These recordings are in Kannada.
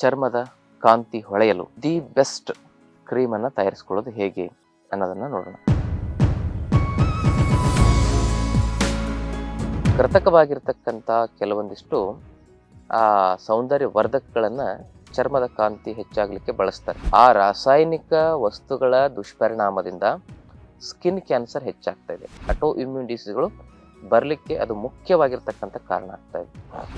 ಚರ್ಮದ ಕಾಂತಿ ಹೊಳೆಯಲು ದಿ ಬೆಸ್ಟ್ ಕ್ರೀಮ್ ಅನ್ನು ತಯಾರಿಸ್ಕೊಳ್ಳೋದು ಹೇಗೆ ಅನ್ನೋದನ್ನ ನೋಡೋಣ. ಕೃತಕವಾಗಿರ್ತಕ್ಕಂಥ ಕೆಲವೊಂದಿಷ್ಟು, ಆ ಸೌಂದರ್ಯ ವರ್ಧಕಗಳನ್ನು ಚರ್ಮದ ಕಾಂತಿ ಹೆಚ್ಚಾಗಲಿಕ್ಕೆ ಬಳಸ್ತಾರೆ. ಆ ರಾಸಾಯನಿಕ ವಸ್ತುಗಳ ದುಷ್ಪರಿಣಾಮದಿಂದ ಸ್ಕಿನ್ ಕ್ಯಾನ್ಸರ್ ಹೆಚ್ಚಾಗ್ತಾ ಇದೆ. ಅಟೋ ಇಮ್ಯೂನ್ ಡಿಸೀಸ್ಗಳು ಬರಲಿಕ್ಕೆ ಅದು ಮುಖ್ಯವಾಗಿರ್ತಕ್ಕಂಥ ಕಾರಣ ಆಗ್ತಾ ಇದೆ.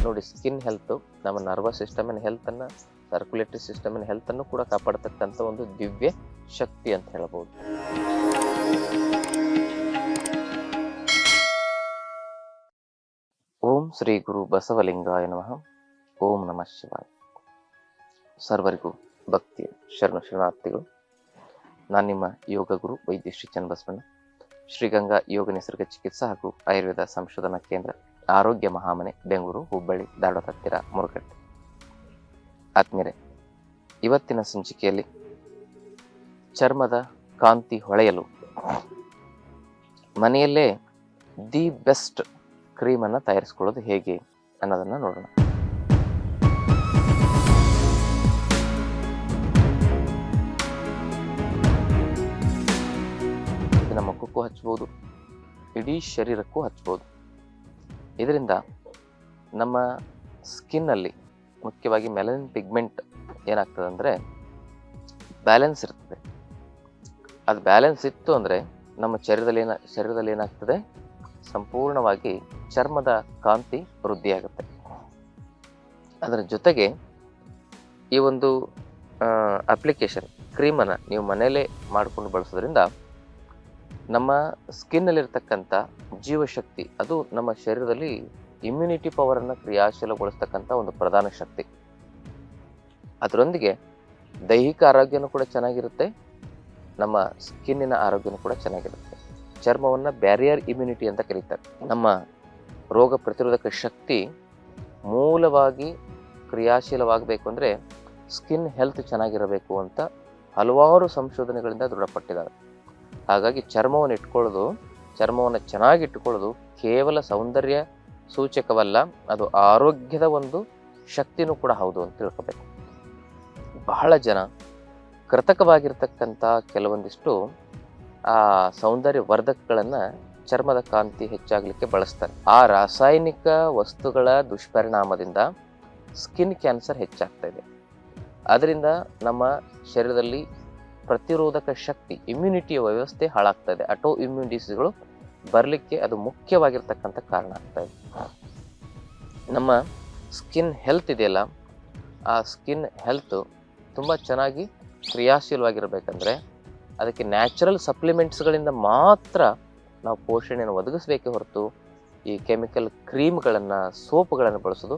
ನೋಡಿ ಸ್ಕಿನ್ ಹೆಲ್ತ್ ನಮ್ಮ ನರ್ವಸ್ ಸಿಸ್ಟಮಿನ ಹೆಲ್ತನ್ನು ಸರ್ಕ್ಯುಲೇಟರಿ ಸಿಸ್ಟಮಿನ ಹೆಲ್ತನ್ನು ಕೂಡ ಕಾಪಾಡತಕ್ಕಂಥ ಒಂದು ದಿವ್ಯ ಶಕ್ತಿ ಅಂತ ಹೇಳ್ಬೋದು. ಓಂ ಶ್ರೀ ಗುರು ಬಸವಲಿಂಗಾಯ ನಮಃ. ಓಂ ನಮಃ ಶಿವಾಯ. ಸರ್ವರಿಗೂ ಭಕ್ತಿಯ ಶರಣ ಶರಣಾರ್ಥಿಗಳು. ನಾನು ನಿಮ್ಮ ಯೋಗ ಗುರು ವೈದ್ಯ ಶ್ರೀ ಚನ್ನಬಸವಣ್ಣ. ಶ್ರೀಗಂಗಾ ಯೋಗ ನಿಸರ್ಗ ಚಿಕಿತ್ಸಾ ಹಾಗೂ ಆಯುರ್ವೇದ ಸಂಶೋಧನಾ ಕೇಂದ್ರ ಆರೋಗ್ಯ ಮಹಾಮನೆ, ಬೆಂಗಳೂರು, ಹುಬ್ಬಳ್ಳಿ ದಾಡೋದ ಹತ್ತಿರ ಮುರುಗಟ್ಟೆ ಆತ್ಮೀರೆ ಇವತ್ತಿನ ಸಂಚಿಕೆಯಲ್ಲಿ ಚರ್ಮದ ಕಾಂತಿ ಹೊಳೆಯಲು ಮನೆಯಲ್ಲೇ ದಿ ಬೆಸ್ಟ್ ಕ್ರೀಮನ್ನು ತಯಾರಿಸ್ಕೊಳ್ಳೋದು ತಯಾರಿಸಿಕೊಳ್ಳೋದು ಹೇಗೆ ಅನ್ನೋದನ್ನು ನೋಡೋಣ. ಹಚ್ಬೋದು. ಇಡೀ ಶರೀರಕ್ಕೂ ಹಚ್ಬೋದು. ಇದರಿಂದ ನಮ್ಮ ಸ್ಕಿನ್ನಲ್ಲಿ ಮುಖ್ಯವಾಗಿ ಮೆಲನಿನ್ ಪಿಗ್ಮೆಂಟ್ ಏನಾಗ್ತದೆ ಅಂದರೆ ಬ್ಯಾಲೆನ್ಸ್ ಇರ್ತದೆ. ಅದು ಬ್ಯಾಲೆನ್ಸ್ ಇತ್ತು ಅಂದರೆ ನಮ್ಮ ಶರೀರದಲ್ಲಿ ಏನ, ಶರೀರದಲ್ಲಿ ಏನಾಗ್ತದೆ? ಸಂಪೂರ್ಣವಾಗಿ ಚರ್ಮದ ಕಾಂತಿ ವೃದ್ಧಿಯಾಗುತ್ತೆ. ಅದರ ಜೊತೆಗೆ ಈ ಒಂದು ಅಪ್ಲಿಕೇಶನ್ ಕ್ರೀಮನ್ನು ನೀವು ಮನೆಯಲ್ಲೇ ಮಾಡಿಕೊಂಡು ಬಳಸೋದ್ರಿಂದ ನಮ್ಮ ಸ್ಕಿನ್ನಲ್ಲಿರ್ತಕ್ಕಂಥ ಜೀವಶಕ್ತಿ, ಅದು ನಮ್ಮ ಶರೀರದಲ್ಲಿ ಇಮ್ಯುನಿಟಿ ಪವರನ್ನು ಕ್ರಿಯಾಶೀಲಗೊಳಿಸ್ತಕ್ಕಂಥ ಒಂದು ಪ್ರಧಾನ ಶಕ್ತಿ. ಅದರೊಂದಿಗೆ ದೈಹಿಕ ಆರೋಗ್ಯನೂ ಕೂಡ ಚೆನ್ನಾಗಿರುತ್ತೆ, ನಮ್ಮ ಸ್ಕಿನ್ನಿನ ಆರೋಗ್ಯನೂ ಕೂಡ ಚೆನ್ನಾಗಿರುತ್ತೆ. ಚರ್ಮವನ್ನು ಬ್ಯಾರಿಯರ್ ಇಮ್ಯುನಿಟಿ ಅಂತ ಕರೀತಾರೆ. ನಮ್ಮ ರೋಗ ಪ್ರತಿರೋಧಕ ಶಕ್ತಿ ಮೂಲವಾಗಿ ಕ್ರಿಯಾಶೀಲವಾಗಬೇಕು ಅಂದರೆ ಸ್ಕಿನ್ ಹೆಲ್ತ್ ಚೆನ್ನಾಗಿರಬೇಕು ಅಂತ ಹಲವಾರು ಸಂಶೋಧನೆಗಳಿಂದ ದೃಢಪಟ್ಟಿದ್ದಾರೆ. ಹಾಗಾಗಿ ಚರ್ಮವನ್ನು ಇಟ್ಕೊಳ್ಳೋದು, ಚರ್ಮವನ್ನು ಚೆನ್ನಾಗಿ ಇಟ್ಟುಕೊಳ್ಳೋದು ಕೇವಲ ಸೌಂದರ್ಯ ಸೂಚಕವಲ್ಲ, ಅದು ಆರೋಗ್ಯದ ಒಂದು ಶಕ್ತಿನೂ ಕೂಡ ಹೌದು ಅಂತ ತಿಳ್ಕೊಬೇಕು. ಬಹಳ ಜನ ಕೃತಕವಾಗಿರ್ತಕ್ಕಂಥ ಕೆಲವೊಂದಿಷ್ಟು ಆ ಸೌಂದರ್ಯ ವರ್ಧಕಗಳನ್ನು ಚರ್ಮದ ಕಾಂತಿ ಹೆಚ್ಚಾಗಲಿಕ್ಕೆ ಬಳಸ್ತಾರೆ. ಆ ರಾಸಾಯನಿಕ ವಸ್ತುಗಳ ದುಷ್ಪರಿಣಾಮದಿಂದ ಸ್ಕಿನ್ ಕ್ಯಾನ್ಸರ್ ಹೆಚ್ಚಾಗ್ತಾ ಇದೆ. ಅದರಿಂದ ನಮ್ಮ ಶರೀರದಲ್ಲಿ ಪ್ರತಿರೋಧಕ ಶಕ್ತಿ ಇಮ್ಯುನಿಟಿಯ ವ್ಯವಸ್ಥೆ ಹಾಳಾಗ್ತದೆ ಆಟೋ ಇಮ್ಯೂನ್ ಡಿಸೀಸ್ಗಳು ಬರಲಿಕ್ಕೆ ಅದು ಮುಖ್ಯವಾಗಿರ್ತಕ್ಕಂಥ ಕಾರಣ ಆಗ್ತಾ ಇದೆ. ನಮ್ಮ ಸ್ಕಿನ್ ಹೆಲ್ತ್ ಇದೆಯಲ್ಲ, ಆ ಸ್ಕಿನ್ ಹೆಲ್ತ್ ತುಂಬ ಚೆನ್ನಾಗಿ ಕ್ರಿಯಾಶೀಲವಾಗಿರಬೇಕಂದ್ರೆ ಅದಕ್ಕೆ ನ್ಯಾಚುರಲ್ ಸಪ್ಲಿಮೆಂಟ್ಸ್ಗಳಿಂದ ಮಾತ್ರ ನಾವು ಪೋಷಣೆಯನ್ನು ಒದಗಿಸಬೇಕೇ ಹೊರತು ಈ ಕೆಮಿಕಲ್ ಕ್ರೀಮ್ಗಳನ್ನು ಸೋಪ್ಗಳನ್ನು ಬಳಸೋದು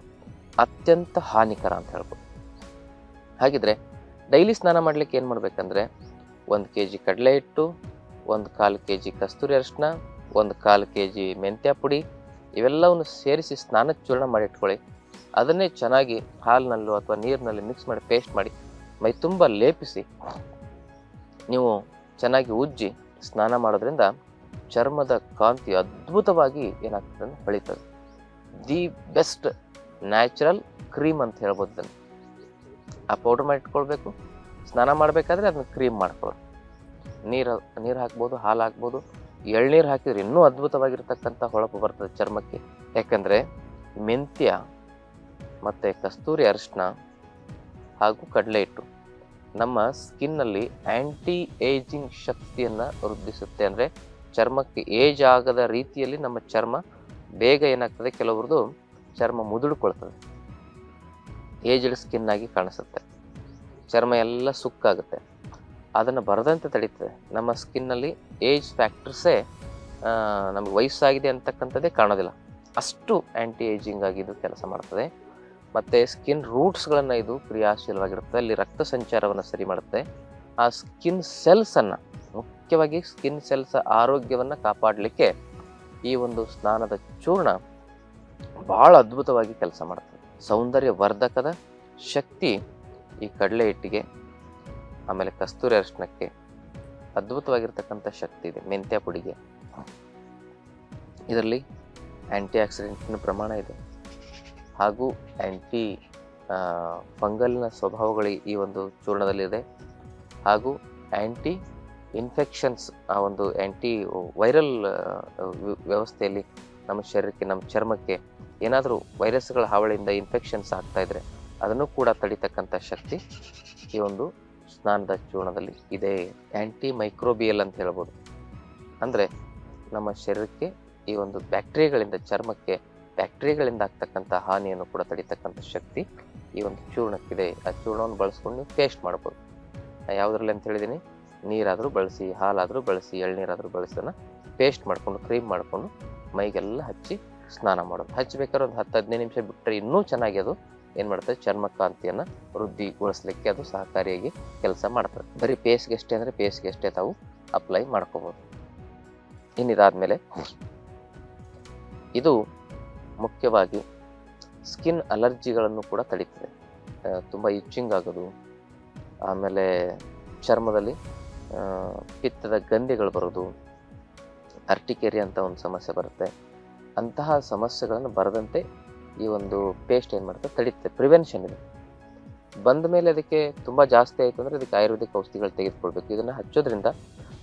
ಅತ್ಯಂತ ಹಾನಿಕರ ಅಂತ ಹೇಳ್ಬೋದು. ಹಾಗಿದ್ರೆ ಡೈಲಿ ಸ್ನಾನ ಮಾಡಲಿಕ್ಕೆ ಏನು ಮಾಡಬೇಕಂದ್ರೆ, ಒಂದು ಕೆ ಜಿ ಕಡಲೆ ಹಿಟ್ಟು, ಒಂದು ಕಾಲು ಕೆ ಜಿ ಕಸ್ತೂರಿ ಅರಿಶಿನ, ಒಂದು ಕಾಲು ಕೆ ಜಿ ಮೆಂತ್ಯ ಪುಡಿ, ಇವೆಲ್ಲವನ್ನು ಸೇರಿಸಿ ಸ್ನಾನ ಚೂರ್ಣ ಮಾಡಿ ಇಟ್ಕೊಳ್ಳಿ. ಅದನ್ನೇ ಚೆನ್ನಾಗಿ ಹಾಲಿನಲ್ಲೋ ಅಥವಾ ನೀರಿನಲ್ಲಿ ಮಿಕ್ಸ್ ಮಾಡಿ ಪೇಸ್ಟ್ ಮಾಡಿ, ಮೈ ತುಂಬ ಲೇಪಿಸಿ, ನೀವು ಚೆನ್ನಾಗಿ ಉಜ್ಜಿ ಸ್ನಾನ ಮಾಡೋದ್ರಿಂದ ಚರ್ಮದ ಕಾಂತಿ ಅದ್ಭುತವಾಗಿ ಏನಾಗ್ತದೆ ಹೊಳಿತದೆ ದಿ ಬೆಸ್ಟ್ ನ್ಯಾಚುರಲ್ ಕ್ರೀಮ್ ಅಂತ ಹೇಳ್ಬೋದು ಆ ಪೌಡರ್ ಮಾಡಿ ಇಟ್ಕೊಳ್ಬೇಕು. ಸ್ನಾನ ಮಾಡಬೇಕಾದ್ರೆ ಅದನ್ನ ಕ್ರೀಮ್ ಮಾಡ್ಕೊಳ್ಳೋದು ನೀರು ನೀರು ಹಾಕ್ಬೋದು, ಹಾಲು ಹಾಕ್ಬೋದು. ಎಳ್ನೀರು ಹಾಕಿದ್ರೆ ಇನ್ನೂ ಅದ್ಭುತವಾಗಿರ್ತಕ್ಕಂಥ ಹೊಳಪು ಬರ್ತದೆ ಚರ್ಮಕ್ಕೆ. ಯಾಕಂದರೆ ಮೆಂತ್ಯ ಮತ್ತು ಕಸ್ತೂರಿ ಅರಿಶಿನ ಹಾಗೂ ಕಡಲೆ ಹಿಟ್ಟು ನಮ್ಮ ಸ್ಕಿನ್ನಲ್ಲಿ ಆ್ಯಂಟಿ ಏಜಿಂಗ್ ಶಕ್ತಿಯನ್ನು ವೃದ್ಧಿಸುತ್ತೆ. ಅಂದರೆ ಚರ್ಮಕ್ಕೆ ಏಜ್ ಆಗದ ರೀತಿಯಲ್ಲಿ ನಮ್ಮ ಚರ್ಮ ಬೇಗ ಏನಾಗ್ತದೆ? ಕೆಲವ್ರದ್ದು ಚರ್ಮ ಮುದುಡ್ಕೊಳ್ತದೆ. ಏಜ್ಡ್ ಸ್ಕಿನ್ ಆಗಿ ಕಾಣಿಸುತ್ತೆ. ಚರ್ಮ ಎಲ್ಲ ಸುಕ್ಕಾಗುತ್ತೆ ಅದನ್ನು ಬರದಂತೆ ತಡೀತದೆ. ನಮ್ಮ ಸ್ಕಿನ್ನಲ್ಲಿ ಏಜ್ ಫ್ಯಾಕ್ಟರ್ಸೇ ನಮಗೆ ವಯಸ್ಸಾಗಿದೆ ಅಂತಕ್ಕಂಥದ್ದೇ ಕಾಣೋದಿಲ್ಲ. ಅಷ್ಟು ಆ್ಯಂಟಿ ಏಜಿಂಗ್ ಆಗಿ ಇದು ಕೆಲಸ ಮಾಡ್ತದೆ. ಮತ್ತು ಸ್ಕಿನ್ ರೂಟ್ಸ್ಗಳನ್ನು ಇದು ಕ್ರಿಯಾಶೀಲವಾಗಿರುತ್ತೆ. ಅಲ್ಲಿ ರಕ್ತ ಸಂಚಾರವನ್ನು ಸರಿ ಮಾಡುತ್ತೆ. ಆ ಸ್ಕಿನ್ ಸೆಲ್ಸನ್ನು ಮುಖ್ಯವಾಗಿ ಸ್ಕಿನ್ ಸೆಲ್ಸ್ ಆರೋಗ್ಯವನ್ನು ಕಾಪಾಡಲಿಕ್ಕೆ ಈ ಒಂದು ಸ್ನಾನದ ಚೂರ್ಣ ಭಾಳ ಅದ್ಭುತವಾಗಿ ಕೆಲಸ ಮಾಡುತ್ತದೆ ಸೌಂದರ್ಯ ವರ್ಧಕದ ಶಕ್ತಿ ಈ ಕಡಲೆ ಹಿಟ್ಟಿಗೆ ಆಮೇಲೆ ಕಸ್ತೂರಿ ಅರಿಶಿನಕ್ಕೆ ಅದ್ಭುತವಾಗಿರ್ತಕ್ಕಂಥ ಶಕ್ತಿ ಇದೆ, ಮೆಂತ್ಯ ಪುಡಿಗೆ. ಇದರಲ್ಲಿ ಆ್ಯಂಟಿ ಆಕ್ಸಿಡೆಂಟಿನ ಪ್ರಮಾಣ ಇದೆ. ಹಾಗೂ ಆ್ಯಂಟಿ ಫಂಗಲ್ನ ಸ್ವಭಾವಗಳು ಈ ಒಂದು ಚೂರ್ಣದಲ್ಲಿದೆ. ಹಾಗೂ ಆ್ಯಂಟಿ ಇನ್ಫೆಕ್ಷನ್ಸ್, ಆ ಒಂದು ಆ್ಯಂಟಿ ವೈರಲ್ ವ್ಯವಸ್ಥೆಯಲ್ಲಿ ನಮ್ಮ ಶರೀರಕ್ಕೆ, ನಮ್ಮ ಚರ್ಮಕ್ಕೆ ಏನಾದರೂ ವೈರಸ್ಗಳ ಹಾವಳಿಯಿಂದ ಇನ್ಫೆಕ್ಷನ್ಸ್ ಆಗ್ತಾ ಇದ್ರೆ ಅದನ್ನು ಕೂಡ ತಡಿತಕ್ಕಂಥ ಶಕ್ತಿ ಈ ಒಂದು ಸ್ನಾನದ ಚೂರ್ಣದಲ್ಲಿ ಇದೆ. ಆ್ಯಂಟಿ ಮೈಕ್ರೋಬಿಯಲ್ ಅಂತ ಹೇಳ್ಬೋದು. ಅಂದರೆ ನಮ್ಮ ಶರೀರಕ್ಕೆ ಈ ಒಂದು ಬ್ಯಾಕ್ಟೀರಿಯಾಗಳಿಂದ ಚರ್ಮಕ್ಕೆ ಬ್ಯಾಕ್ಟೀರಿಯಾಗಳಿಂದ ಆಗ್ತಕ್ಕಂಥ ಹಾನಿಯನ್ನು ಕೂಡ ತಡಿತಕ್ಕಂಥ ಶಕ್ತಿ ಈ ಒಂದು ಚೂರ್ಣಕ್ಕಿದೆ ಆ ಚೂರ್ಣವನ್ನು ಬಳಸ್ಕೊಂಡು ನೀವು ಪೇಸ್ಟ್ ಮಾಡ್ಬೋದು. ಯಾವುದ್ರಲ್ಲಿ ಅಂತ ಹೇಳಿದ್ದೀನಿ? ನೀರಾದರೂ ಬಳಸಿ, ಹಾಲಾದರೂ ಬಳಸಿ, ಎಳ್ನೀರಾದರೂ ಬಳಸಿ, ಅದನ್ನು ಪೇಸ್ಟ್ ಮಾಡಿಕೊಂಡು ಕ್ರೀಮ್ ಮಾಡಿಕೊಂಡು ಮೈಗೆಲ್ಲ ಹಚ್ಚಿ ಸ್ನಾನ ಮಾಡೋದು. ಹಚ್ಚಬೇಕಾದ್ರೆ ಒಂದು ಹತ್ತು ಹದಿನೈದು ನಿಮಿಷ ಬಿಟ್ಟರೆ ಇನ್ನೂ ಚೆನ್ನಾಗಿ ಅದು ಏನು ಮಾಡ್ತದೆ? ಚರ್ಮ ಕಾಂತಿಯನ್ನು ವೃದ್ಧಿಗೊಳಿಸ್ಲಿಕ್ಕೆ ಅದು ಸಹಕಾರಿಯಾಗಿ ಕೆಲಸ ಮಾಡ್ತದೆ. ಬರೀ ಪೇಸ್ಗೆ ಎಷ್ಟೇ ಅಂದರೆ ಪೇಸ್ಗೆ ಎಷ್ಟೇ ತಾವು ಅಪ್ಲೈ ಮಾಡ್ಕೋಬೋದು. ಇನ್ನಿದಾದ್ಮೇಲೆ ಇದು ಮುಖ್ಯವಾಗಿ ಸ್ಕಿನ್ ಅಲರ್ಜಿಗಳನ್ನು ಕೂಡ ತಡೀತದೆ. ತುಂಬ ಇಚ್ಚಿಂಗ್ ಆಗೋದು. ಆಮೇಲೆ ಚರ್ಮದಲ್ಲಿ ಪಿತ್ತದ ಗಂಧೆಗಳು ಬರೋದು. ಅರ್ಟಿಕೇರಿ ಅಂತ ಒಂದು ಸಮಸ್ಯೆ ಬರುತ್ತೆ. ಅಂತಹ ಸಮಸ್ಯೆಗಳನ್ನು ಬರದಂತೆ ಈ ಒಂದು ಪೇಸ್ಟ್ ಏನು ಮಾಡುತ್ತೆ ತಡೀತದೆ ಪ್ರಿವೆನ್ಷನ್ ಇದೆ. ಬಂದ ಮೇಲೆ ಅದಕ್ಕೆ ತುಂಬ ಜಾಸ್ತಿ ಆಯಿತು ಅಂದರೆ ಅದಕ್ಕೆ ಆಯುರ್ವೇದಿಕ್ ಔಷಧಿಗಳು ತೆಗೆದುಕೊಳ್ಬೇಕು ಇದನ್ನು ಹಚ್ಚೋದ್ರಿಂದ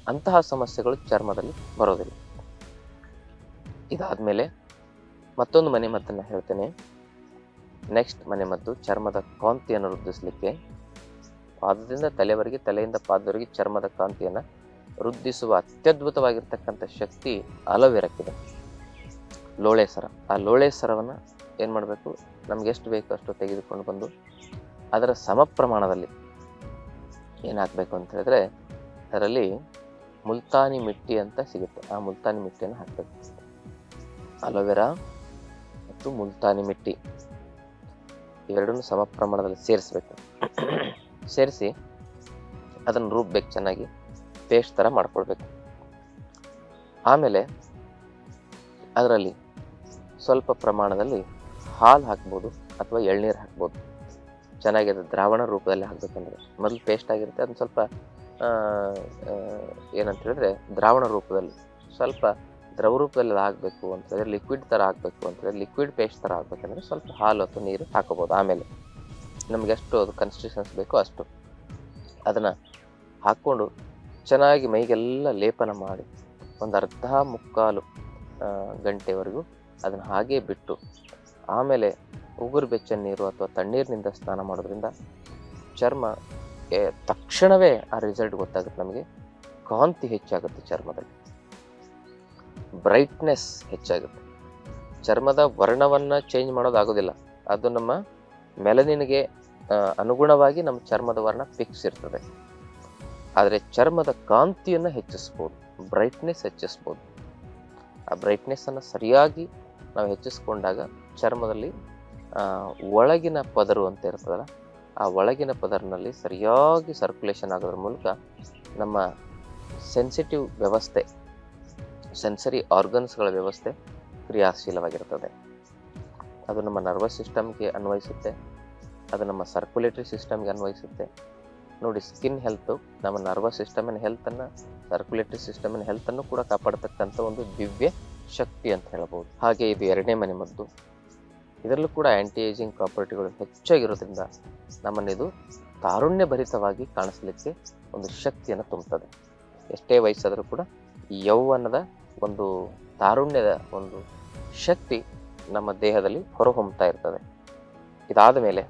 ಅಂತಹ ಸಮಸ್ಯೆಗಳು ಚರ್ಮದಲ್ಲಿ ಬರೋದಿಲ್ಲ. ಇದಾದಮೇಲೆ ಮತ್ತೊಂದು ಮನೆ ಮದ್ದನ್ನು ಹೇಳ್ತೇನೆ. ನೆಕ್ಸ್ಟ್ ಮನೆ ಮದ್ದು ಚರ್ಮದ ಕಾಂತಿಯನ್ನು ವೃದ್ಧಿಸಲಿಕ್ಕೆ. ಪಾದದಿಂದ ತಲೆವರೆಗೆ, ತಲೆಯಿಂದ ಪಾದದವರೆಗೆ ಚರ್ಮದ ಕಾಂತಿಯನ್ನು ವೃದ್ಧಿಸುವ ಅತ್ಯದ್ಭುತವಾಗಿರ್ತಕ್ಕಂಥ ಶಕ್ತಿ ಅಲೋವೆರಕ್ಕಿದೆ. ಲೋಳೆ ಸರ. ಆ ಲೋಳೆ ಸರವನ್ನು ಏನು ಮಾಡಬೇಕು? ನಮ್ಗೆ ಎಷ್ಟು ಬೇಕು ಅಷ್ಟು ತೆಗೆದುಕೊಂಡು ಬಂದು ಅದರ ಸಮ ಪ್ರಮಾಣದಲ್ಲಿ ಏನು ಹಾಕಬೇಕು ಅಂತ ಹೇಳಿದ್ರೆ ಅದರಲ್ಲಿ ಮುಲ್ತಾನಿ ಮಿಟ್ಟಿ ಅಂತ ಸಿಗುತ್ತೆ. ಆ ಮುಲ್ತಾನಿ ಮಿಟ್ಟಿಯನ್ನು ಹಾಕಬೇಕು. ಅಲೋವೆರಾ ಮತ್ತು ಮುಲ್ತಾನಿ ಮಿಟ್ಟಿ ಇವೆರಡನ್ನು ಸಮ ಪ್ರಮಾಣದಲ್ಲಿ ಸೇರಿಸ್ಬೇಕು. ಸೇರಿಸಿ ಅದನ್ನು ರುಬ್ಬೇಕು ಚೆನ್ನಾಗಿ. ಪೇಸ್ಟ್ ಥರ ಮಾಡ್ಕೊಳ್ಬೇಕು. ಆಮೇಲೆ ಅದರಲ್ಲಿ ಸ್ವಲ್ಪ ಪ್ರಮಾಣದಲ್ಲಿ ಹಾಲು ಹಾಕ್ಬೋದು ಅಥವಾ ಎಳ್ನೀರು ಹಾಕ್ಬೋದು. ಚೆನ್ನಾಗಿ ಅದು ದ್ರಾವಣ ರೂಪದಲ್ಲಿ ಹಾಕ್ಬೇಕಂದ್ರೆ. ಮೊದಲು ಪೇಸ್ಟ್ ಆಗಿರುತ್ತೆ, ಅದನ್ನ ಸ್ವಲ್ಪ ಏನಂತ ಹೇಳಿದ್ರೆ ದ್ರಾವಣ ರೂಪದಲ್ಲಿ. ಸ್ವಲ್ಪ ದ್ರವ ರೂಪದಲ್ಲಿ ಅದು ಆಗಬೇಕು ಅಂತ ಹೇಳಿದ್ರೆ ಲಿಕ್ವಿಡ್ ಥರ ಆಗಬೇಕು ಅಂತ ಹೇಳಿದ್ರೆ ಲಿಕ್ವಿಡ್ ಪೇಸ್ಟ್ ಥರ ಆಗಬೇಕಂದ್ರೆ ಸ್ವಲ್ಪ ಹಾಲು ಅಥವಾ ನೀರು ಹಾಕೋಬೋದು ಆಮೇಲೆ. ನಮ್ಗೆ ಎಷ್ಟು ಅದು ಕನ್ಸಿಸ್ಟೆನ್ಸ್ ಬೇಕೋ ಅಷ್ಟು. ಅದನ್ನು ಹಾಕ್ಕೊಂಡು ಚೆನ್ನಾಗಿ ಮೈಗೆಲ್ಲ ಲೇಪನ ಮಾಡಿ ಒಂದು ಅರ್ಧ ಮುಕ್ಕಾಲು ಗಂಟೆವರೆಗೂ ಅದನ್ನು ಹಾಗೇ ಬಿಟ್ಟು ಆಮೇಲೆ ಉಗುರು ಬೆಚ್ಚ ನೀರು ಅಥವಾ ತಣ್ಣೀರಿನಿಂದ ಸ್ನಾನ ಮಾಡೋದ್ರಿಂದ ಚರ್ಮ ತಕ್ಷಣವೇ ಆ ರಿಸಲ್ಟ್ ಗೊತ್ತಾಗುತ್ತೆ ನಮಗೆ. ಕಾಂತಿ ಹೆಚ್ಚಾಗುತ್ತೆ ಚರ್ಮದಲ್ಲಿ. ಬ್ರೈಟ್ನೆಸ್ ಹೆಚ್ಚಾಗುತ್ತೆ. ಚರ್ಮದ ವರ್ಣವನ್ನು ಚೇಂಜ್ ಮಾಡೋದಾಗೋದಿಲ್ಲ. ಅದು ನಮ್ಮ ಮೆಲನಿನ್ಗೆ ಅನುಗುಣವಾಗಿ ನಮ್ಮ ಚರ್ಮದ ವರ್ಣ ಫಿಕ್ಸ್ ಇರ್ತದೆ. ಆದರೆ ಚರ್ಮದ ಕಾಂತಿಯನ್ನು ಹೆಚ್ಚಿಸ್ಬೋದು. ಬ್ರೈಟ್ನೆಸ್ ಹೆಚ್ಚಿಸ್ಬೋದು. ಆ ಬ್ರೈಟ್ನೆಸ್ಸನ್ನು ಸರಿಯಾಗಿ ನಾವು ಹೆಚ್ಚಿಸ್ಕೊಂಡಾಗ ಚರ್ಮದಲ್ಲಿ ಒಳಗಿನ ಪದರು ಅಂತ ಇರ್ತದಲ್ಲ, ಆ ಒಳಗಿನ ಪದರಿನಲ್ಲಿ ಸರಿಯಾಗಿ ಸರ್ಕ್ಯುಲೇಷನ್ ಆಗೋದ್ರ ಮೂಲಕ ನಮ್ಮ ಸೆನ್ಸಿಟಿವ್ ವ್ಯವಸ್ಥೆ ಸೆನ್ಸರಿ ಆರ್ಗನ್ಸ್ಗಳ ವ್ಯವಸ್ಥೆ ಕ್ರಿಯಾಶೀಲವಾಗಿರ್ತದೆ. ಅದು ನಮ್ಮ ನರ್ವಸ್ ಸಿಸ್ಟಮ್ಗೆ ಅನ್ವಯಿಸುತ್ತೆ, ಅದು ನಮ್ಮ ಸರ್ಕ್ಯುಲೇಟರಿ ಸಿಸ್ಟಮ್ಗೆ ಅನ್ವಯಿಸುತ್ತೆ. ನೋಡಿ ಸ್ಕಿನ್ ಹೆಲ್ತು ನಮ್ಮ ನರ್ವಸ್ ಸಿಸ್ಟಮಿನ ಹೆಲ್ತನ್ನು ಸರ್ಕ್ಯುಲೇಟರಿ ಸಿಸ್ಟಮಿನ ಹೆಲ್ತನ್ನು ಕೂಡ ಕಾಪಾಡತಕ್ಕಂಥ ಒಂದು ದಿವ್ಯ ಶಕ್ತಿ ಅಂತ ಹೇಳ್ಬೋದು. ಹಾಗೆ ಇದು ಎರಡನೇ ಮನೆ ಮದ್ದು. ಇದರಲ್ಲೂ ಕೂಡ ಆ್ಯಂಟಿ ಏಜಿಂಗ್ ಪ್ರಾಪರ್ಟಿಗಳು ಹೆಚ್ಚಾಗಿರೋದ್ರಿಂದ ನಮ್ಮನ್ನು ಇದು ತಾರುಣ್ಯ ಭರಿತವಾಗಿ ಕಾಣಿಸ್ಲಿಕ್ಕೆ ಒಂದು ಶಕ್ತಿಯನ್ನು ತುಂಬುತ್ತದೆ. ಎಷ್ಟೇ ವಯಸ್ಸಾದರೂ ಕೂಡ ಈ ಯೌವನದ ಒಂದು ತಾರುಣ್ಯದ ಒಂದು ಶಕ್ತಿ ನಮ್ಮ ದೇಹದಲ್ಲಿ ಹೊರಹೊಮ್ಮತಾ ಇರ್ತದೆ. ಇದಾದ ಮೇಲೆ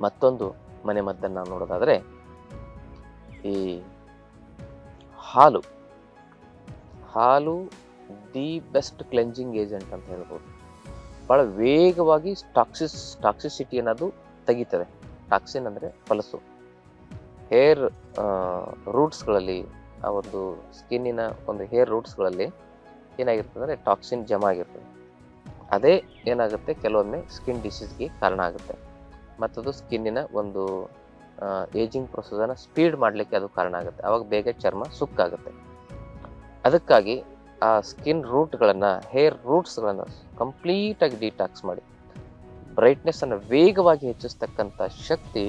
ಮತ್ತೊಂದು ಮನೆ ಮದ್ದನ್ನು ನಾವು ನೋಡೋದಾದರೆ ಈ ಹಾಲು. ಹಾಲು ದಿ ಬೆಸ್ಟ್ ಕ್ಲೆನ್ಸಿಂಗ್ ಏಜೆಂಟ್ ಅಂತ ಹೇಳ್ಬೋದು. ಭಾಳ ವೇಗವಾಗಿ ಟಾಕ್ಸಿಸ್, ಟಾಕ್ಸಿಸಿಟಿ ಅನ್ನೋದು ತೆಗಿತದೆ. ಟಾಕ್ಸಿನ್ ಅಂದರೆ ಫಲಸು. ಹೇರ್ ರೂಟ್ಸ್ಗಳಲ್ಲಿ, ಆ ಒಂದು ಸ್ಕಿನ್ನಿನ ಒಂದು ಹೇರ್ ರೂಟ್ಸ್ಗಳಲ್ಲಿ ಏನಾಗಿರ್ತದೆ ಅಂದರೆ ಟಾಕ್ಸಿನ್ ಜಮ ಆಗಿರ್ತದೆ. ಅದೇ ಏನಾಗುತ್ತೆ? ಕೆಲವೊಮ್ಮೆ ಸ್ಕಿನ್ ಡಿಸೀಸ್ಗೆ ಕಾರಣ ಆಗುತ್ತೆ. ಮತ್ತದು ಸ್ಕಿನ್ನಿನ ಒಂದು ಏಜಿಂಗ್ ಪ್ರೊಸೆಸನ್ನು ಸ್ಪೀಡ್ ಮಾಡಲಿಕ್ಕೆ ಅದು ಕಾರಣ ಆಗುತ್ತೆ. ಆವಾಗ ಬೇಗ ಚರ್ಮ ಸುಕ್ಕಾಗುತ್ತೆ. ಅದಕ್ಕಾಗಿ ಆ ಸ್ಕಿನ್ ರೂಟ್ಗಳನ್ನು ಹೇರ್ ರೂಟ್ಸ್ಗಳನ್ನು ಕಂಪ್ಲೀಟಾಗಿ ಡಿಟಾಕ್ಸ್ ಮಾಡಿ. ಬ್ರೈಟ್ನೆಸ್ಸನ್ನು ವೇಗವಾಗಿ ಹೆಚ್ಚಿಸ್ತಕ್ಕಂಥ ಶಕ್ತಿ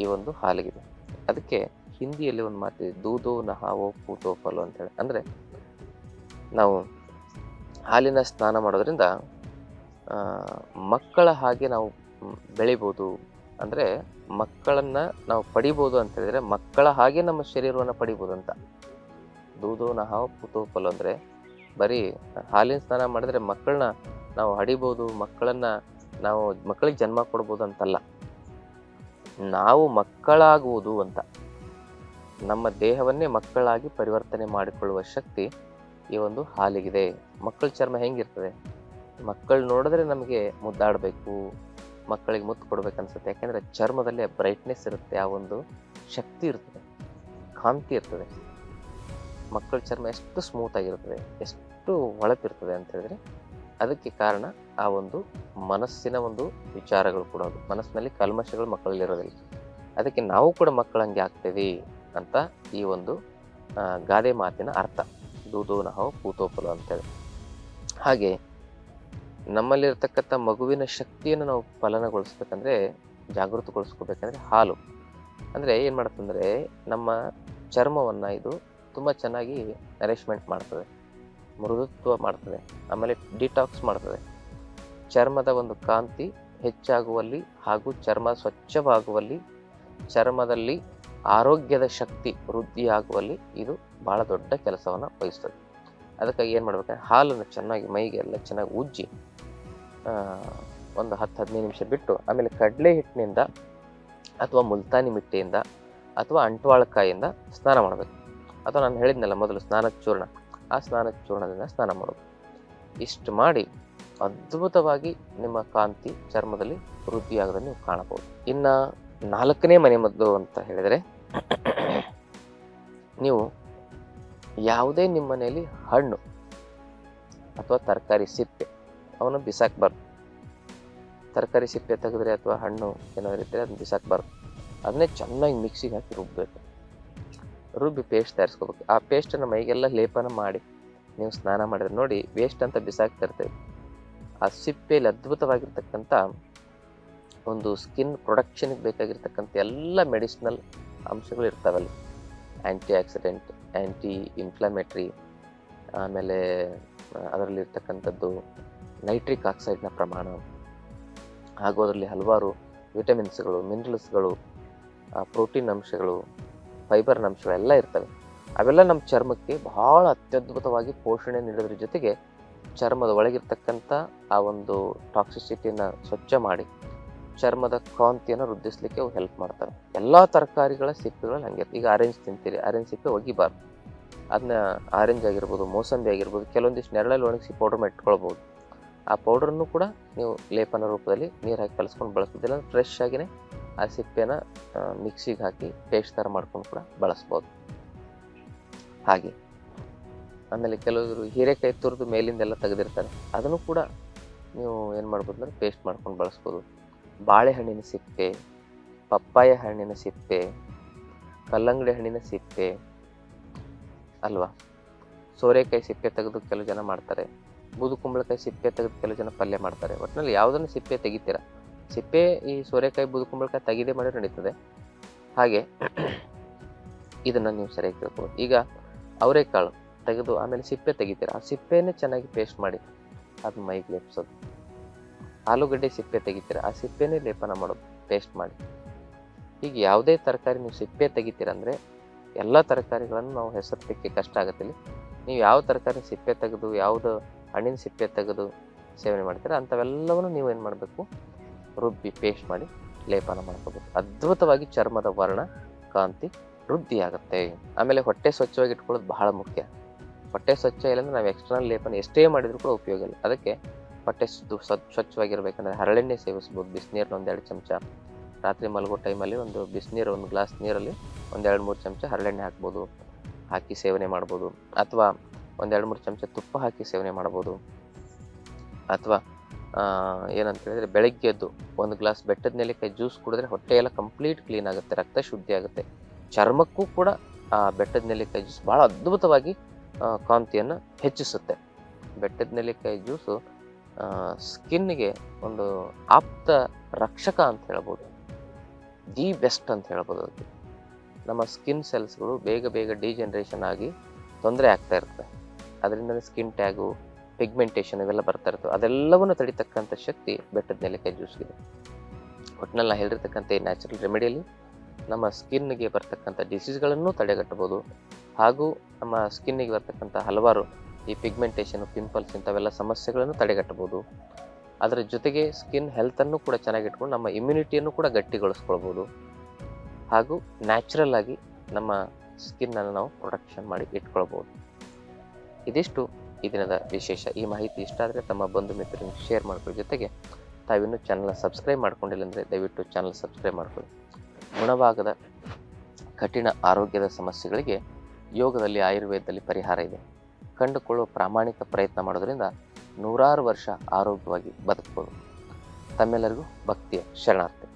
ಈ ಒಂದು ಹಾಲಿಗಿದೆ. ಅದಕ್ಕೆ ಹಿಂದಿಯಲ್ಲಿ ಒಂದು ಮಾತಿದೆ ದೂದೋ ನಹಾವೋ ಪೂತೋ ಫಲೋ ಅಂತೇಳಿ ಅಂದರೆ ನಾವು ಹಾಲಿನ ಸ್ನಾನ ಮಾಡೋದ್ರಿಂದ ಮಕ್ಕಳ ಹಾಗೆ ನಾವು ಬೆಳಿಬೋದು. ಅಂದರೆ ಮಕ್ಕಳನ್ನು ನಾವು ಪಡಿಬೋದು ಅಂತ ಹೇಳಿದರೆ ಮಕ್ಕಳ ಹಾಗೆ ನಮ್ಮ ಶರೀರವನ್ನು ಪಡಿಬೋದು ಅಂತ. ದೂದು ನಹಾವ ಪುತೋಪಲು ಅಂದರೆ ಬರೀ ಹಾಲಿನ ಸ್ನಾನ ಮಾಡಿದ್ರೆ ಮಕ್ಕಳನ್ನ ನಾವು ಹಡಿಬೋದು, ಮಕ್ಕಳನ್ನ ನಾವು ಮಕ್ಕಳಿಗೆ ಜನ್ಮ ಕೊಡ್ಬೋದು ಅಂತಲ್ಲ. ನಾವು ಮಕ್ಕಳಾಗುವುದು ಅಂತ. ನಮ್ಮ ದೇಹವನ್ನೇ ಮಕ್ಕಳಾಗಿ ಪರಿವರ್ತನೆ ಮಾಡಿಕೊಳ್ಳುವ ಶಕ್ತಿ ಈ ಒಂದು ಹಾಲಿಗಿದೆ. ಮಕ್ಕಳ ಚರ್ಮ ಹೆಂಗಿರ್ತದೆ? ಮಕ್ಕಳು ನೋಡಿದ್ರೆ ನಮಗೆ ಮುದ್ದಾಡಬೇಕು, ಮಕ್ಕಳಿಗೆ ಮುತ್ತು ಕೊಡ್ಬೇಕು ಅನ್ಸುತ್ತೆ. ಯಾಕೆಂದರೆ ಚರ್ಮದಲ್ಲೇ ಬ್ರೈಟ್ನೆಸ್ ಇರುತ್ತೆ, ಆ ಒಂದು ಶಕ್ತಿ ಇರ್ತದೆ, ಕಾಂತಿ ಇರ್ತದೆ. ಮಕ್ಕಳ ಚರ್ಮ ಎಷ್ಟು ಸ್ಮೂತ್ ಆಗಿರ್ತದೆ ಎಷ್ಟು ಹೊಳಪಿರ್ತದೆ ಅಂತ ಹೇಳಿದ್ರೆ, ಅದಕ್ಕೆ ಕಾರಣ ಆ ಒಂದು ಮನಸ್ಸಿನ ಒಂದು ವಿಚಾರಗಳು ಕೂಡ ಅದು. ಮನಸ್ಸಿನಲ್ಲಿ ಕಲ್ಮಶಗಳು ಮಕ್ಕಳಲ್ಲಿ ಇರೋದಿಲ್ಲ ಅದಕ್ಕೆ ನಾವು ಕೂಡ ಮಕ್ಕಳಂಗೆ ಆಗ್ತೇವೆ ಅಂತ ಈ ಒಂದು ಗಾದೆ ಮಾತಿನ ಅರ್ಥ. ದೂದು ನಾವು ಪೂತೋಪಲು ಅಂತೇಳಿ ಹಾಗೆ ನಮ್ಮಲ್ಲಿರ್ತಕ್ಕಂಥ ಮಗುವಿನ ಶಕ್ತಿಯನ್ನು ನಾವು ಫಲನಗೊಳಿಸ್ಬೇಕಂದ್ರೆ, ಜಾಗೃತಗೊಳಿಸ್ಕೋಬೇಕಂದ್ರೆ ಹಾಲು. ಅಂದರೆ ಏನು ಮಾಡುತ್ತಂದರೆ ನಮ್ಮ ಚರ್ಮವನ್ನು ಇದು ತುಂಬ ಚೆನ್ನಾಗಿ ನರಿಶ್ಮೆಂಟ್ ಮಾಡ್ತದೆ. ಮೃದುತ್ವ ಮಾಡ್ತದೆ. ಆಮೇಲೆ ಡಿಟಾಕ್ಸ್ ಮಾಡ್ತದೆ. ಚರ್ಮದ ಒಂದು ಕಾಂತಿ ಹೆಚ್ಚಾಗುವಲ್ಲಿ ಹಾಗೂ ಚರ್ಮ ಸ್ವಚ್ಛವಾಗುವಲ್ಲಿ, ಚರ್ಮದಲ್ಲಿ ಆರೋಗ್ಯದ ಶಕ್ತಿ ವೃದ್ಧಿಯಾಗುವಲ್ಲಿ ಇದು ಬಹಳ ದೊಡ್ಡ ಕೆಲಸವನ್ನು ವಹಿಸ್ತದೆ. ಅದಕ್ಕಾಗಿ ಏನು ಮಾಡ್ಬೇಕಂದ್ರೆ ಹಾಲನ್ನು ಚೆನ್ನಾಗಿ ಮೈಗೆ ಎಲ್ಲ ಚೆನ್ನಾಗಿ ಉಜ್ಜಿ ಒಂದು ಹತ್ತು ಹದಿನೈದು ನಿಮಿಷ ಬಿಟ್ಟು, ಆಮೇಲೆ ಕಡಲೆ ಹಿಟ್ಟಿನಿಂದ ಅಥವಾ ಮುಲ್ತಾನಿ ಮಿಟ್ಟಿಯಿಂದ ಅಥವಾ ಅಂಟ್ವಾಳಕಾಯಿಂದ ಸ್ನಾನ ಮಾಡಬೇಕು. ಅಥವಾ ನಾನು ಹೇಳಿದ್ನಲ್ಲ ಮೊದಲು ಸ್ನಾನದ ಚೂರ್ಣ ಆ ಸ್ನಾನದ ಚೂರ್ಣದಿಂದ ಸ್ನಾನ ಮಾಡೋದು. ಇಷ್ಟು ಮಾಡಿ ಅದ್ಭುತವಾಗಿ ನಿಮ್ಮ ಕಾಂತಿ ಚರ್ಮದಲ್ಲಿ ವೃದ್ಧಿಯಾಗೋದನ್ನು ನೀವು ಕಾಣಬಹುದು. ಇನ್ನು ನಾಲ್ಕನೇ ಮನೆ ಮದ್ದು ಅಂತ ಹೇಳಿದರೆ, ನೀವು ಯಾವುದೇ ನಿಮ್ಮ ಮನೆಯಲ್ಲಿ ಹಣ್ಣು ಅಥವಾ ತರಕಾರಿ ಸಿಪ್ಪೆ, ಅವನು ಬಿಸಾಕಬಾರ್ದು ತರಕಾರಿ ಸಿಪ್ಪೆ ತೆಗೆದ್ರೆ ಅಥವಾ ಹಣ್ಣು ಏನಾದ್ರು ಇದ್ದರೆ ಅದನ್ನ ಬಿಸಾಕಬಾರ್ದು ಅದನ್ನೇ ಚೆನ್ನಾಗಿ ಮಿಕ್ಸಿಗೆ ಹಾಕಿ ರುಬ್ಬಬೇಕು ರುಬ್ಬಿ ಪೇಸ್ಟ್ ತಯಾರಿಸ್ಕೋಬೇಕು. ಆ ಪೇಸ್ಟನ್ನು ಮೈಗೆಲ್ಲ ಲೇಪನ ಮಾಡಿ ನೀವು ಸ್ನಾನ ಮಾಡಿದ್ರೆ ನೋಡಿ ವೇಸ್ಟ್ ಅಂತ ಬಿಸಾಕ್ತಾ ಆ ಸಿಪ್ಪೆಯಲ್ಲಿ ಅದ್ಭುತವಾಗಿರ್ತಕ್ಕಂಥ ಒಂದು ಸ್ಕಿನ್ ಪ್ರೊಡಕ್ಷನ್ಗೆ ಬೇಕಾಗಿರ್ತಕ್ಕಂಥ ಎಲ್ಲ ಮೆಡಿಸಿನಲ್ ಅಂಶಗಳು ಇರ್ತಾವಲ್ಲಿ. ಆ್ಯಂಟಿ ಆಕ್ಸಿಡೆಂಟ್ ಆ್ಯಂಟಿ ಇನ್ಫ್ಲಮೇಟ್ರಿ ಆಮೇಲೆ ಅದರಲ್ಲಿರ್ತಕ್ಕಂಥದ್ದು ನೈಟ್ರಿಕ್ ಆಕ್ಸೈಡ್ನ ಪ್ರಮಾಣ. ಹಾಗೂ ಅದರಲ್ಲಿ ಹಲವಾರು ವಿಟಮಿನ್ಸ್ಗಳು ಮಿನರಲ್ಸ್ಗಳು ಪ್ರೋಟೀನ್ ಅಂಶಗಳು ಫೈಬರ್ನ ಅಂಶಗಳೆಲ್ಲ ಇರ್ತವೆ. ಅವೆಲ್ಲ ನಮ್ಮ ಚರ್ಮಕ್ಕೆ ಬಹಳ ಅತ್ಯದ್ಭುತವಾಗಿ ಪೋಷಣೆ ನೀಡೋದ್ರ ಜೊತೆಗೆ ಚರ್ಮದ ಒಳಗಿರ್ತಕ್ಕಂಥ ಆ ಒಂದು ಟಾಕ್ಸಿಸಿಟಿಯನ್ನು ಸ್ವಚ್ಛ ಮಾಡಿ ಚರ್ಮದ ಕಾಂತಿಯನ್ನು ವೃದ್ಧಿಸ್ಲಿಕ್ಕೆ ಅವು ಹೆಲ್ಪ್ ಮಾಡ್ತವೆ ಎಲ್ಲ ತರಕಾರಿಗಳ ಸಿಪ್ಪೆಗಳು ಹಂಗೆ ಈಗ ಆರೆಂಜ್ ತಿಂತೀರಿ ಆರೆಂಜ್ ಸಿಪ್ಪೆ ಒಗಿಬಾರ್ದು. ಅದನ್ನ ಆರೆಂಜ್ ಆಗಿರ್ಬೋದು, ಮೋಸಂಬಿ ಆಗಿರ್ಬೋದು, ಕೆಲವೊಂದಿಷ್ಟು ನೆರಳಲ್ಲಿ ಒಣಗಿಸಿ ಪೌಡರ್ ಇಟ್ಕೊಳ್ಬೋದು. ಆ ಪೌಡ್ರನ್ನು ಕೂಡ ನೀವು ಲೇಪನ ರೂಪದಲ್ಲಿ ನೀರು ಹಾಕಿ ಕಲಿಸ್ಕೊಂಡು ಬಳಸೋದಿಲ್ಲ ಫ್ರೆಶ್ ಆಗಿನೇ ಆ ಸಿಪ್ಪೆನ ಮಿಕ್ಸಿಗೆ ಹಾಕಿ ಪೇಸ್ಟ್ ಥರ ಮಾಡ್ಕೊಂಡು ಕೂಡ ಬಳಸ್ಬೋದು. ಹಾಗೆ. ಆಮೇಲೆ ಕೆಲವರು ಹೀರೆಕಾಯಿ ತುರಿದು ಮೇಲಿಂದೆಲ್ಲ ತೆಗೆದಿರ್ತಾರೆ. ಅದನ್ನು ಕೂಡ ನೀವು ಏನು ಮಾಡ್ಬೋದು ಅಂದರೆ ಪೇಸ್ಟ್ ಮಾಡ್ಕೊಂಡು ಬಳಸ್ಬೋದು. ಬಾಳೆಹಣ್ಣಿನ ಸಿಪ್ಪೆ, ಪಪ್ಪಾಯ ಹಣ್ಣಿನ ಸಿಪ್ಪೆ, ಕಲ್ಲಂಗಡಿ ಹಣ್ಣಿನ ಸಿಪ್ಪೆ, ಅಲ್ವಾ? ಸೋರೆಕಾಯಿ ಸಿಪ್ಪೆ ತೆಗೆದು ಕೆಲವು ಜನ ಮಾಡ್ತಾರೆ. ಬೂದು ಕುಂಬಳಕಾಯಿ ಸಿಪ್ಪೆ ತೆಗೆದು ಕೆಲವು ಜನ ಪಲ್ಯ ಮಾಡ್ತಾರೆ. ಒಟ್ಟಿನಲ್ಲಿ ಯಾವುದನ್ನು ಸಿಪ್ಪೆ ತೆಗಿತೀರಾ ಸಿಪ್ಪೆ ಈ ಸೋರೆಕಾಯಿ ಬುದುಕುಂಬಳಕಾಯಿ ತೆಗೆದೇ ಮಾಡಿ ನಡೀತದೆ. ಹಾಗೆ ಇದನ್ನು ನೀವು ಸರಿಯಾಗಿ ತಿಳ್ಕೊಬೋದು. ಈಗ ಅವರೆಕಾಳು ತೆಗೆದು ಆಮೇಲೆ ಸಿಪ್ಪೆ ತೆಗಿತೀರ? ಆ ಸಿಪ್ಪೆನೇ ಚೆನ್ನಾಗಿ ಪೇಸ್ಟ್ ಮಾಡಿ ಅದು ಮೈಗೆ ಲೇಪಿಸೋದು. ಆಲೂಗಡ್ಡೆ ಸಿಪ್ಪೆ ತೆಗಿತೀರ? ಆ ಸಿಪ್ಪೆನೇ ಲೇಪನ ಮಾಡೋದು ಪೇಸ್ಟ್ ಮಾಡಿ. ಈಗ ಯಾವುದೇ ತರಕಾರಿ ನೀವು ಸಿಪ್ಪೆ ತೆಗಿತೀರಂದರೆ ಎಲ್ಲ ತರಕಾರಿಗಳನ್ನು ನಾವು ಹೆಸರಲಿಕ್ಕೆ ಕಷ್ಟ ಆಗುತ್ತೆ ಇಲ್ಲಿ. ನೀವು ಯಾವ ತರಕಾರಿ ಸಿಪ್ಪೆ ತೆಗೆದು, ಯಾವುದು ಹಣ್ಣಿನ ಸಿಪ್ಪೆ ತೆಗೆದು ಸೇವನೆ ಮಾಡ್ತೀರ, ಅಂಥವೆಲ್ಲವನ್ನು ನೀವು ಏನು ಮಾಡಬೇಕು? ರುಬ್ಬಿ ಪೇಸ್ಟ್ ಮಾಡಿ ಲೇಪನ ಮಾಡ್ಕೋಬೇಕು ಅದ್ಭುತವಾಗಿ ಚರ್ಮದ ವರ್ಣ ಕಾಂತಿ ವೃದ್ಧಿಯಾಗುತ್ತೆ. ಆಮೇಲೆ ಹೊಟ್ಟೆ ಸ್ವಚ್ಛವಾಗಿ ಇಟ್ಕೊಳ್ಳೋದು ಬಹಳ ಮುಖ್ಯ. ಹೊಟ್ಟೆ ಸ್ವಚ್ಛ ಇಲ್ಲಾಂದ್ರೆ ನಾವು ಎಕ್ಸ್ಟರ್ನಲ್ ಲೇಪನ ಎಷ್ಟೇ ಮಾಡಿದ್ರು ಕೂಡ ಉಪಯೋಗ ಇಲ್ಲ. ಅದಕ್ಕೆ ಹೊಟ್ಟೆ ಸ್ವಚ್ಛವಾಗಿರ್ಬೇಕಂದ್ರೆ ಹರಳೆಣ್ಣೆ ಸೇವಿಸ್ಬೋದು. ಬಿಸಿನೀರನ್ನ ಒಂದೆರಡು ಚಮಚ. ರಾತ್ರಿ ಮಲಗೋ ಟೈಮಲ್ಲಿ ಒಂದು ಬಿಸಿನೀರು, ಒಂದು ಗ್ಲಾಸ್ ನೀರಲ್ಲಿ ಒಂದೆರಡು, ಮೂರು ಚಮಚ ಹರಳೆಣ್ಣೆ ಹಾಕ್ಬೋದು. ಹಾಕಿ ಸೇವನೆ ಮಾಡ್ಬೋದು. ಅಥವಾ ಒಂದೆರಡು, ಮೂರು ಚಮಚ ತುಪ್ಪ ಹಾಕಿ ಸೇವನೆ ಮಾಡ್ಬೋದು. ಅಥವಾ ಏನಂತ ಹೇಳಿದ್ರೆ ಬೆಳಗ್ಗೆ ಎದ್ದು ಒಂದು ಗ್ಲಾಸ್ ಬೆಟ್ಟದ ನೆಲ್ಲಿಕಾಯಿ ಜ್ಯೂಸ್ ಕುಡಿದ್ರೆ ಹೊಟ್ಟೆ ಎಲ್ಲ ಕಂಪ್ಲೀಟ್ ಕ್ಲೀನ್ ಆಗುತ್ತೆ, ರಕ್ತ ಶುದ್ಧಿ ಆಗುತ್ತೆ. ಚರ್ಮಕ್ಕೂ ಕೂಡ ಆ ಬೆಟ್ಟದ ನೆಲ್ಲಿಕಾಯಿ ಜ್ಯೂಸ್ ಭಾಳ ಅದ್ಭುತವಾಗಿ ಕಾಂತಿಯನ್ನು ಹೆಚ್ಚಿಸುತ್ತೆ. ಬೆಟ್ಟದ ನೆಲ್ಲಿಕಾಯಿ ಜ್ಯೂಸು ಸ್ಕಿನ್ಗೆ ಒಂದು ಆಪ್ತ ರಕ್ಷಕ ಅಂತ ಹೇಳ್ಬೋದು. ದಿ ಬೆಸ್ಟ್ ಅಂತ ಹೇಳ್ಬೋದು ಅದಕ್ಕೆ. ನಮ್ಮ ಸ್ಕಿನ್ ಸೆಲ್ಸ್ಗಳು ಬೇಗ ಬೇಗ ಡಿಜನರೇಷನ್ ಆಗಿ ತೊಂದರೆ ಆಗ್ತಾ ಇರುತ್ತೆ ಅದರಿಂದ ಸ್ಕಿನ್ ಟ್ಯಾಗು ಪಿಗ್ಮೆಂಟೇಷನ್ ಇವೆಲ್ಲ ಬರ್ತಾ ಇರ್ತವೆ. ಅದೆಲ್ಲವನ್ನು ತಡಿತಕ್ಕಂಥ ಶಕ್ತಿ ಬೆಟ್ಟದ ನೆಲ್ಲಿಕಾಯಿ ಜ್ಯೂಸ್ಗಿದೆ ಒಟ್ಟಿನಲ್ಲಿ ನಾ ಹೇಳಿರ್ತಕ್ಕಂಥ ಈ ನ್ಯಾಚುರಲ್ ರೆಮಿಡಿಯಲ್ಲಿ ನಮ್ಮ ಸ್ಕಿನ್ಗೆ ಬರ್ತಕ್ಕಂಥ ಡಿಸೀಸ್ಗಳನ್ನು ತಡೆಗಟ್ಟಬಹುದು. ಹಾಗೂ ನಮ್ಮ ಸ್ಕಿನ್ನಿಗೆ ಬರ್ತಕ್ಕಂಥ ಹಲವಾರು ಈ ಪಿಗ್ಮೆಂಟೇಷನ್ ಪಿಂಪಲ್ಸ್ ಇಂಥವೆಲ್ಲ ಸಮಸ್ಯೆಗಳನ್ನು ತಡೆಗಟ್ಟಬಹುದು. ಅದರ ಜೊತೆಗೆ ಸ್ಕಿನ್ ಹೆಲ್ತನ್ನು ಕೂಡ ಚೆನ್ನಾಗಿಟ್ಕೊಂಡು ನಮ್ಮ ಇಮ್ಯುನಿಟಿಯನ್ನು ಕೂಡ ಗಟ್ಟಿಗೊಳಿಸ್ಕೊಳ್ಬೋದು ಹಾಗೂ ನ್ಯಾಚುರಲ್ ಆಗಿ ನಮ್ಮ ಸ್ಕಿನ್ನನ್ನು ನಾವು ಪ್ರೊಟೆಕ್ಷನ್ ಮಾಡಿ ಇಟ್ಕೊಳ್ಬೋದು ಇದಿಷ್ಟು. ಈ ದಿನದ ವಿಶೇಷ ಈ ಮಾಹಿತಿ ಇಷ್ಟ ಆದರೆ ತಮ್ಮ ಬಂಧು ಮಿತ್ರರಿಗೆ ಶೇರ್ ಮಾಡ್ಕೊಳ್ಳಿ. ಜೊತೆಗೆ ತಾವಿನ್ನೂ ಚಾನಲ್ನ ಸಬ್ಸ್ಕ್ರೈಬ್ ಮಾಡ್ಕೊಂಡಿಲ್ಲ ಅಂದರೆ ದಯವಿಟ್ಟು ಚಾನಲ್ ಸಬ್ಸ್ಕ್ರೈಬ್ ಮಾಡ್ಕೊಳ್ಳಿ. ಗುಣವಾಗದ ಕಠಿಣ ಆರೋಗ್ಯದ ಸಮಸ್ಯೆಗಳಿಗೆ ಯೋಗದಲ್ಲಿ, ಆಯುರ್ವೇದದಲ್ಲಿ ಪರಿಹಾರ ಇದೆ. ಕಂಡುಕೊಳ್ಳುವ ಪ್ರಾಮಾಣಿಕ ಪ್ರಯತ್ನ ಮಾಡೋದರಿಂದ ನೂರಾರು ವರ್ಷ ಆರೋಗ್ಯವಾಗಿ ಬದುಕಬಹುದು ತಮ್ಮೆಲ್ಲರಿಗೂ ಭಕ್ತಿಯ ಶರಣಾರ್ಥಿ.